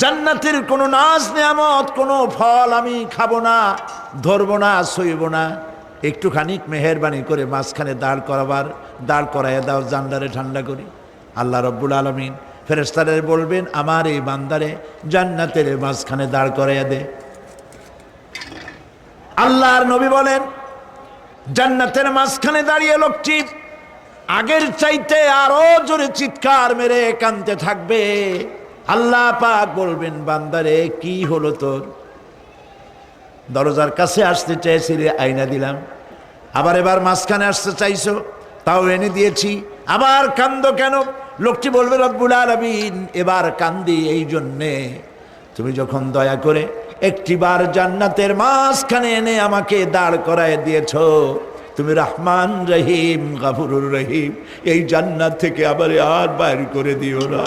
জান্নাতের কোনো নাচ নেয়ামত, কোনো ফল আমি খাব না, ধরবো না, সইব না। একটুখানি মেহরবানি করে মাঝখানে দাঁড় করাবার, দাঁড় করাইয়া দাও জান্ডারে ঠান্ডা করি। আল্লাহ রব্বুল আলমিন ফেরেস্তারে বলবেন, আমার এই বান্দারে জান্নাতের মাঝখানে দাঁড় করাইয়া দে। আল্লাহর নবী বলেন, জান্নাতের মাঝখানে দাঁড়িয়ে লোকটি আগের চাইতে আরও জোরে চিৎকার মেরে কানতে থাকবে। আল্লাহ পাক বলবেন, বান্দারে, কি হলো তোর? দরজার কাছে আসতে চাইছি রে আইনা দিলাম। আবার এবার মাঝখানে আসতে চাইছো, তাও এনে দিয়েছি। আবার কান্দ কেন? লোকটি বলবে, রব্বুল আলমিন, এবার কান্দি এই জন্যে। তুমি যখন দয়া করে একটিবার জান্নাতের মাঝখানে এনে আমাকে দাঁড় করায় দিয়েছ, তুমি রহমান রহিম, গাফুরুর রহিম। এই জান্নাত থেকে আবার আর বাইর করে দিও না।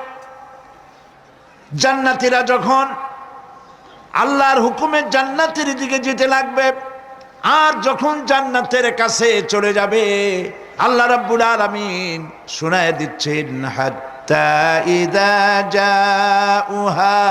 জান্নাতিরা যখন আল্লাহর হুকুমে জান্নাতের দিকে যেতে লাগবে, আর যখন জান্নাতের কাছে চলে যাবে, আল্লাহ রাব্বুল আলামিন শুনায় দিচ্ছেন, হাত্তা ইদা জাউহা।